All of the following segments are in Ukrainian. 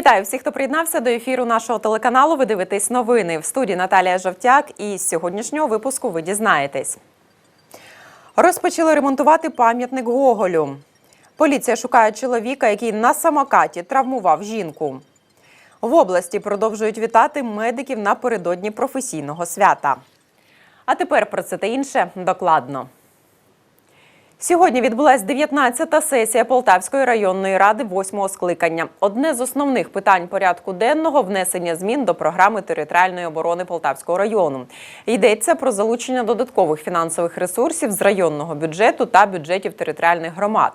Вітаю всіх, хто приєднався до ефіру нашого телеканалу. Ви дивитесь новини в студії Наталія Жовтяк. І з сьогоднішнього випуску ви дізнаєтесь. Розпочали ремонтувати пам'ятник Гоголю. Поліція шукає чоловіка, який на самокаті травмував жінку. В області продовжують вітати медиків напередодні професійного свята. А тепер про це та інше докладно. Сьогодні відбулась 19-та сесія Полтавської районної ради восьмого скликання. Одне з основних питань порядку денного внесення змін до програми територіальної оборони Полтавського району. Йдеться про залучення додаткових фінансових ресурсів з районного бюджету та бюджетів територіальних громад.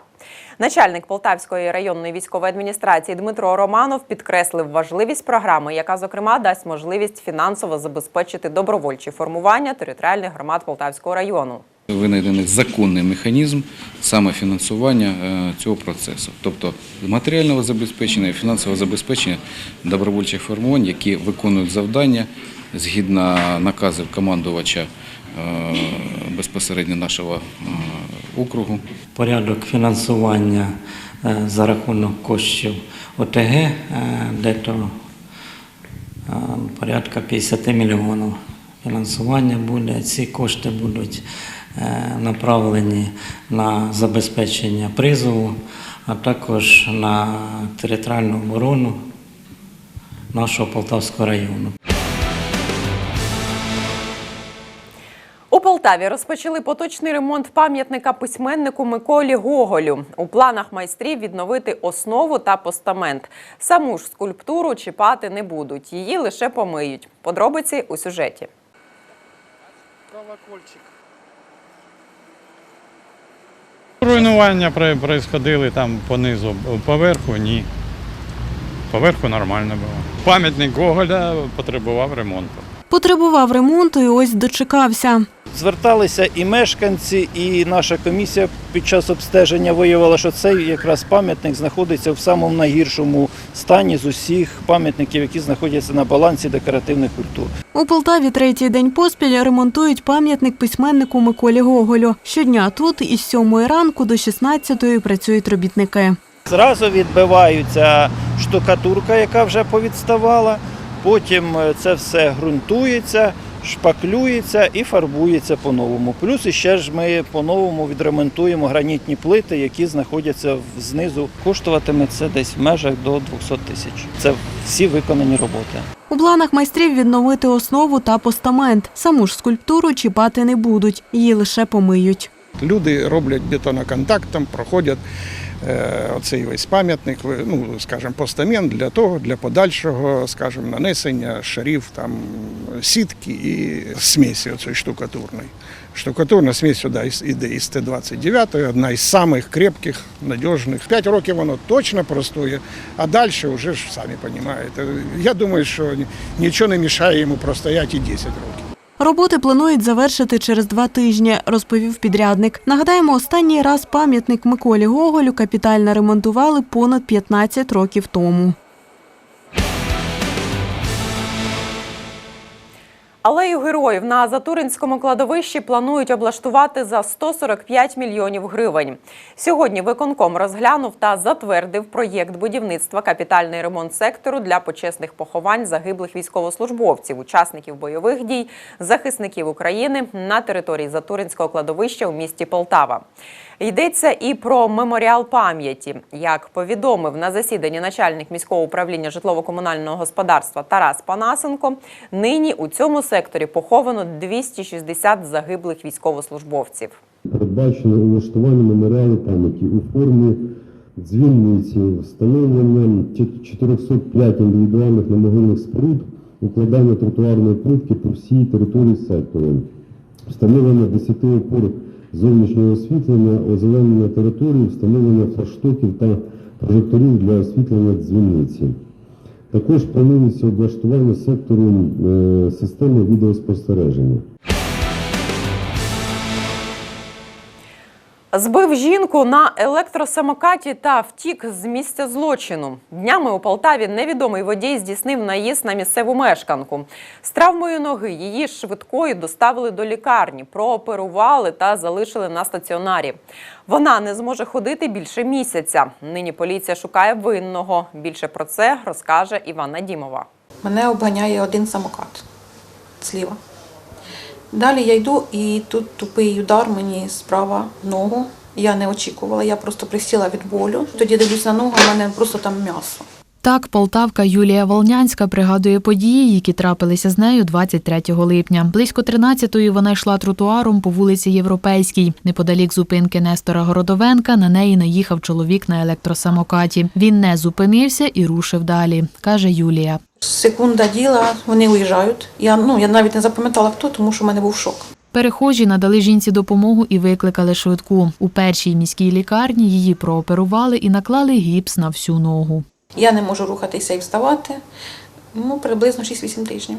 Начальник Полтавської районної військової адміністрації Дмитро Романов підкреслив важливість програми, яка зокрема дасть можливість фінансово забезпечити добровольчі формування територіальних громад Полтавського району. Винайдений законний механізм самофінансування е, цього процесу, тобто матеріального забезпечення і фінансового забезпечення добровольчих формувань, які виконують завдання згідно наказів командувача е, безпосередньо нашого е, округу. порядок фінансування за рахунок коштів ОТГ, де то порядка 50 мільйонів фінансування буде. Ці кошти будуть направлені на забезпечення призову, а також на територіальну оборону нашого Полтавського району. У Полтаві розпочали поточний ремонт пам'ятника письменнику Миколі Гоголю. У планах майстрів відновити основу та постамент. Саму ж скульптуру чіпати не будуть, її лише помиють. Подробиці у сюжеті. Руйнування происходили там понизу, поверху ні. Поверху нормально було. Пам'ятник Гоголя потребував ремонту. Потребував ремонту і ось дочекався. Зверталися і мешканці, і наша комісія під час обстеження виявила, що цей якраз пам'ятник знаходиться в самому найгіршому стані з усіх пам'ятників, які знаходяться на балансі декоративних культур. У Полтаві третій день поспіль ремонтують пам'ятник письменнику Миколі Гоголю. Щодня тут із 7 ранку до 16 працюють робітники. Зразу відбиваються штукатурка, яка вже повідставала. Потім е, це все ґрунтується, шпаклюється і фарбується по-новому. Плюс іще ж ми по-новому відремонтуємо гранітні плити, які знаходяться знизу. Коштуватиме це десь в межах до 200 тисяч. Це всі виконані роботи. У планах майстрів відновити основу та постамент. Саму ж скульптуру чіпати не будуть, її лише помиють. Люди роблять бетоноконтактом, проходять оцей весь пам'ятник, ну, скажімо, постамент для того, для подальшого, скажімо, нанесення шарів там сітки і смісі оцієї штукатурної. Штукатурна смесь сюди іде із Т-29, одна із самих крепких, надіжних. П'ять років воно точно простоє, а далі вже ж самі розумієте. Я думаю, що нічого не мішає йому простояти і 10 років. Роботи планують завершити через два тижні, розповів підрядник. Нагадаємо, останній раз пам'ятник Миколі Гоголю капітально ремонтували понад 15 років тому. Алею героїв на Затуринському кладовищі планують облаштувати за 145 мільйонів гривень. Сьогодні виконком розглянув та затвердив проєкт будівництва капітальний ремонт сектору для почесних поховань загиблих військовослужбовців, учасників бойових дій, захисників України на території Затуринського кладовища у місті Полтава. Йдеться і про меморіал пам'яті. Як повідомив на засіданні начальник міського управління житлово-комунального господарства Тарас Панасенко, нині у цьому секторі поховано 260 загиблих військовослужбовців. Передбачено улаштування меморіалу пам'яті у формі дзвіниці, встановлення 405 індивідуальних немогильних споруд, укладання тротуарної плитки по всій території сектору, встановлення 10 опор зовнішнього освітлення, озеленення території, встановлення флагштоків та прожекторів для освітлення дзвіниці. Також планується облаштування сектору е, системи відеоспостереження. Збив жінку на електросамокаті та втік з місця злочину. Днями у Полтаві невідомий водій здійснив наїзд на місцеву мешканку. З травмою ноги її швидкою доставили до лікарні, прооперували та залишили на стаціонарі. Вона не зможе ходити більше місяця. Нині поліція шукає винного. Більше про це розкаже Івана Дімова. Мене обганяє один самокат зліва. Далі я йду і тут тупий удар мені справа ногу. Я не очікувала, я просто присіла від болю. Тоді дивлюсь на ногу, в мене просто там м'ясо. Так, полтавка Юлія Волнянська пригадує події, які трапилися з нею 23 липня. Близько 13-ї вона йшла тротуаром по вулиці Європейській. Неподалік зупинки Нестора Городовенка на неї наїхав чоловік на електросамокаті. Він не зупинився і рушив далі, каже Юлія. Секунда діла, вони уїжджають. Я, ну, я навіть не запам'ятала хто, тому що в мене був шок. Перехожі надали жінці допомогу і викликали швидку. У першій міській лікарні її прооперували і наклали гіпс на всю ногу. Я не можу рухатися і вставати. Ну, приблизно 6-8 тижнів.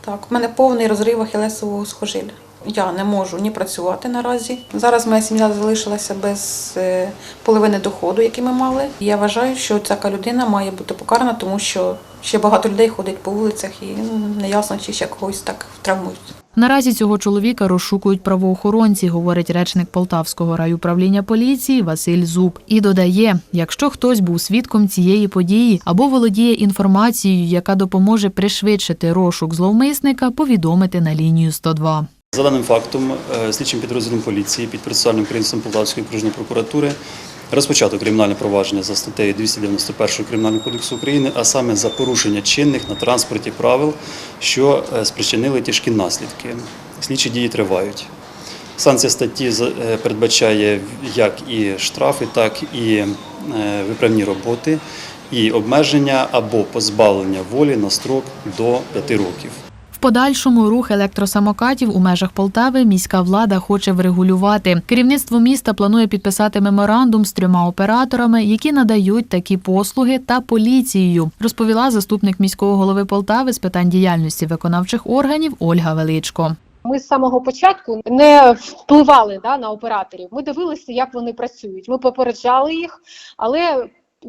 Так, в мене повний розрив ахілесового схожилля. Я не можу ні працювати наразі. Зараз моя сім'я залишилася без е, половини доходу, який ми мали. Я вважаю, що ця людина має бути покарана, тому що ще багато людей ходить по вулицях і ну, неясно, чи ще когось так травмують. Наразі цього чоловіка розшукують правоохоронці, говорить речник Полтавського райуправління поліції Василь Зуб. І додає, якщо хтось був свідком цієї події або володіє інформацією, яка допоможе пришвидшити розшук зловмисника, повідомити на лінію 102. За даним фактом, е, слідчим підрозділом поліції під процесуальним керівництвом Полтавської окружної прокуратури розпочато кримінальне провадження за статтею 291 Кримінального кодексу України, а саме за порушення чинних на транспорті правил, що е, спричинили тяжкі наслідки. Слідчі дії тривають. Санкція статті е, передбачає як і штрафи, так і виправні роботи, і обмеження або позбавлення волі на строк до 5 років. Подальшому рух електросамокатів у межах Полтави міська влада хоче врегулювати. Керівництво міста планує підписати меморандум з трьома операторами, які надають такі послуги та поліцією, розповіла заступник міського голови Полтави з питань діяльності виконавчих органів Ольга Величко. Ми з самого початку не впливали да, на операторів. Ми дивилися, як вони працюють. Ми попереджали їх, але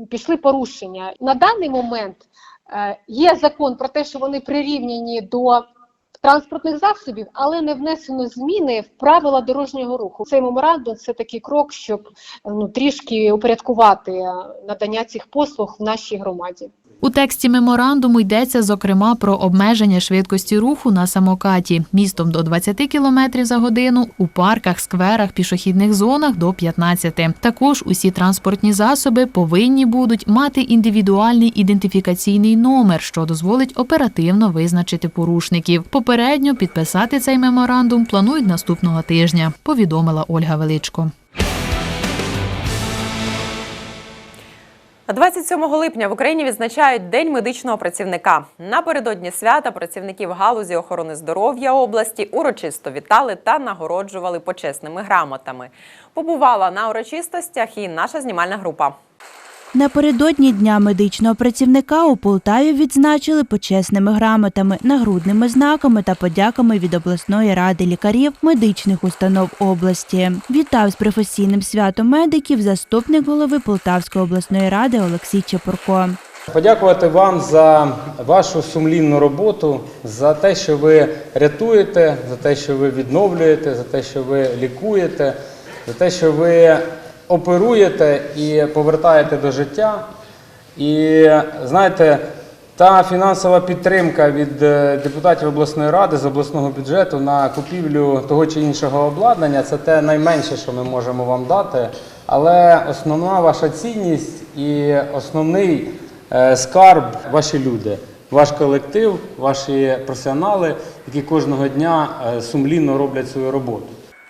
пішли порушення. На даний момент є закон про те, що вони прирівняні до транспортних засобів, але не внесено зміни в правила дорожнього руху. Цей меморандум це такий крок, щоб ну трішки упорядкувати е, надання цих послуг в нашій громаді. У тексті меморандуму йдеться зокрема про обмеження швидкості руху на самокаті містом до 20 км за годину, у парках, скверах, пішохідних зонах до 15. Також усі транспортні засоби повинні будуть мати індивідуальний ідентифікаційний номер, що дозволить оперативно визначити порушників. Попередньо підписати цей меморандум планують наступного тижня, повідомила Ольга Величко. 27 липня в Україні відзначають День медичного працівника. Напередодні свята працівників галузі охорони здоров'я області урочисто вітали та нагороджували почесними грамотами. Побувала на урочистостях і наша знімальна група. Напередодні Дня медичного працівника у Полтаві відзначили почесними грамотами, нагрудними знаками та подяками від обласної ради лікарів медичних установ області. Вітав з професійним святом медиків заступник голови Полтавської обласної ради Олексій Чепурко. Подякувати вам за вашу сумлінну роботу, за те, що ви рятуєте, за те, що ви відновлюєте, за те, що ви лікуєте, за те, що ви оперуєте і повертаєте до життя. І знаєте, та фінансова підтримка від е, депутатів обласної ради з обласного бюджету на купівлю того чи іншого обладнання це те найменше, що ми можемо вам дати. Але основна ваша цінність і основний е, скарб ваші люди, ваш колектив, ваші професіонали, які кожного дня е, сумлінно роблять свою роботу.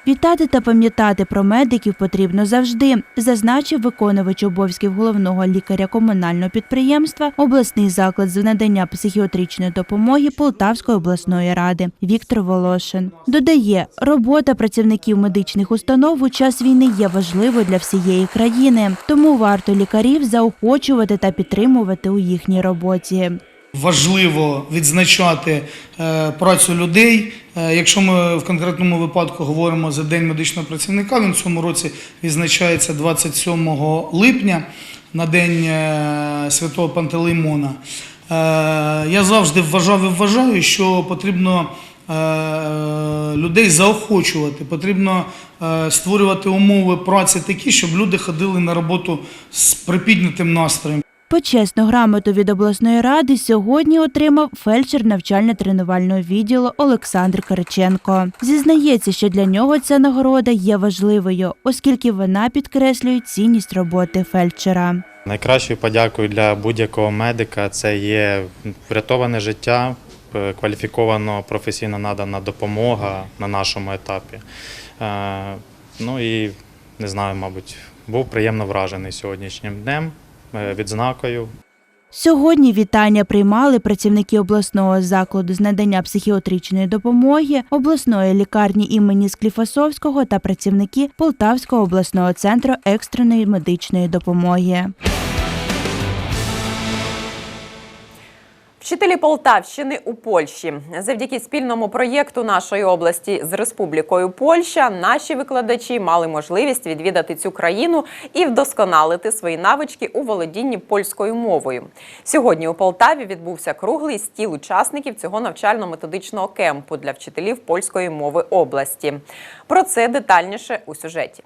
Вітати та пам'ятати про медиків потрібно завжди, зазначив виконувач обов'язків головного лікаря комунального підприємства, обласний заклад з надання психіатричної допомоги Полтавської обласної ради Віктор Волошин. Додає, робота працівників медичних установ у час війни є важливою для всієї країни, тому варто лікарів заохочувати та підтримувати у їхній роботі. Важливо відзначати е, працю людей, Е, Якщо ми в конкретному випадку говоримо за День медичного працівника, він в цьому році відзначається 27 липня на День е, Святого Пантелеймона. Я завжди вважав і вважаю, що потрібно людей заохочувати, потрібно створювати умови праці такі, щоб люди ходили на роботу з припіднятим настроєм. Почесну грамоту від обласної ради сьогодні отримав фельдшер навчально-тренувального відділу Олександр Кириченко. Зізнається, що для нього ця нагорода є важливою, оскільки вона підкреслює цінність роботи фельдшера. Найкращою подякою для будь-якого медика це є врятоване життя, е, кваліфіковано професійно надана допомога на нашому етапі. Е, Ну і не знаю, мабуть, був приємно вражений сьогоднішнім днем, відзнакою. Сьогодні вітання приймали працівники обласного закладу з надання психіатричної допомоги, обласної лікарні імені Скліфосовського та працівники Полтавського обласного центру екстреної медичної допомоги. Вчителі Полтавщини у Польщі завдяки спільному проєкту нашої області з Республікою Польща наші викладачі мали можливість відвідати цю країну і вдосконалити свої навички у володінні польською мовою. Сьогодні у Полтаві відбувся круглий стіл учасників цього навчально-методичного кемпу для вчителів польської мови області. Про це детальніше у сюжеті.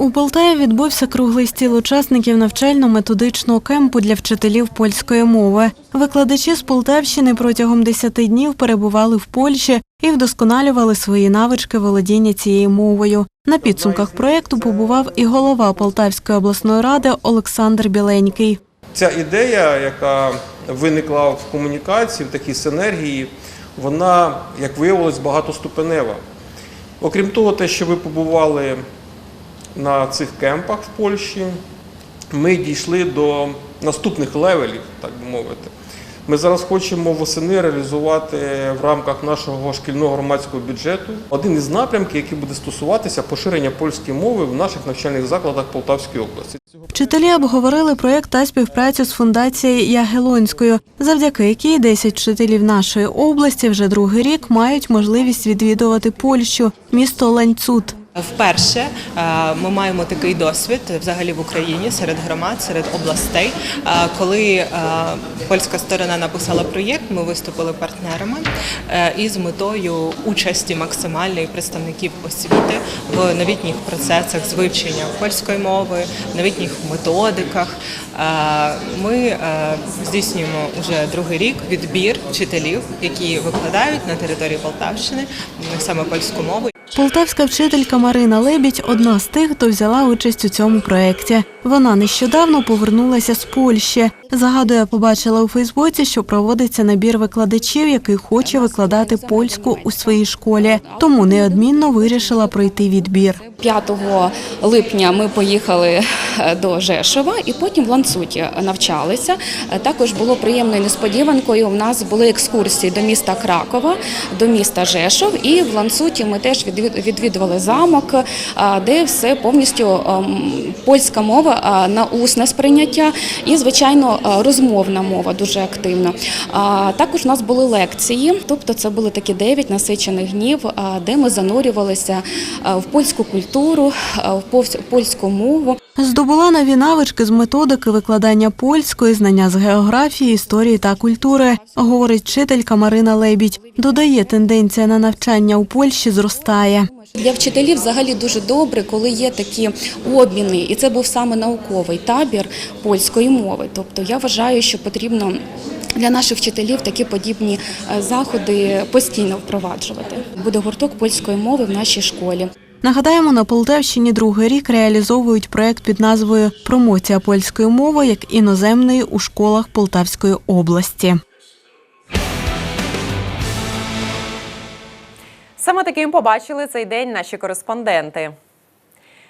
У Полтаві відбувся круглий стіл учасників навчально-методичного кемпу для вчителів польської мови. Викладачі з Полтавщини протягом 10 днів перебували в Польщі і вдосконалювали свої навички володіння цією мовою. На підсумках проєкту побував і голова Полтавської обласної ради Олександр Біленький. Ця ідея, яка виникла в комунікації, в такій синергії, вона, як виявилось, багатоступенева. Окрім того, те, що ви побували на цих кемпах в Польщі, ми дійшли до наступних левелів, так би мовити. Ми зараз хочемо восени реалізувати в рамках нашого шкільного громадського бюджету один із напрямків, який буде стосуватися поширення польської мови в наших навчальних закладах Полтавської області. Вчителі обговорили проєкт та співпрацю з фундацією Ягелонською, завдяки якій 10 вчителів нашої області вже другий рік мають можливість відвідувати Польщу, місто Ланцут. Вперше е, ми маємо такий досвід взагалі в Україні серед громад, серед областей. Е, Коли е, польська сторона написала проєкт, ми виступили партнерами із метою участі максимальної представників освіти в новітніх процесах з вивчення польської мови, новітніх методиках. Ми здійснюємо вже другий рік відбір вчителів, які викладають на території Полтавщини саме польську мову. Полтавська вчителька Марина Лебідь одна з тих, хто взяла участь у цьому проєкті. Вона нещодавно повернулася з Польщі. Загадує, побачила у Фейсбуці, що проводиться набір викладачів, який хоче викладати польську у своїй школі. Тому неодмінно вирішила пройти відбір. 5 липня ми поїхали е, до Жешова і потім в Ланцуті навчалися. Е, Також було приємною несподіванкою. У нас були екскурсії до міста Кракова, до міста Жешов, і в Ланцуті ми теж відвід- відвідували замок, е, де все повністю ем, польська мова е, на усне сприйняття і, звичайно, розмовна мова дуже активно. Також у нас були лекції, тобто це були такі 9 насичених днів, де ми занурювалися в польську культуру, в польсь- польську мову. Здобула нові навички з методики викладання польської, знання з географії, історії та культури, говорить вчителька Марина Лебідь. Додає, тенденція на навчання у Польщі зростає. Для вчителів взагалі дуже добре, коли є такі обміни, і це був саме науковий табір польської мови. Тобто я вважаю, що потрібно для наших вчителів такі подібні е, заходи постійно впроваджувати. Буде гурток польської мови в нашій школі. Нагадаємо, на Полтавщині другий рік реалізовують проект під назвою Промоція польської мови як іноземної у школах Полтавської області. Саме таким побачили цей день наші кореспонденти.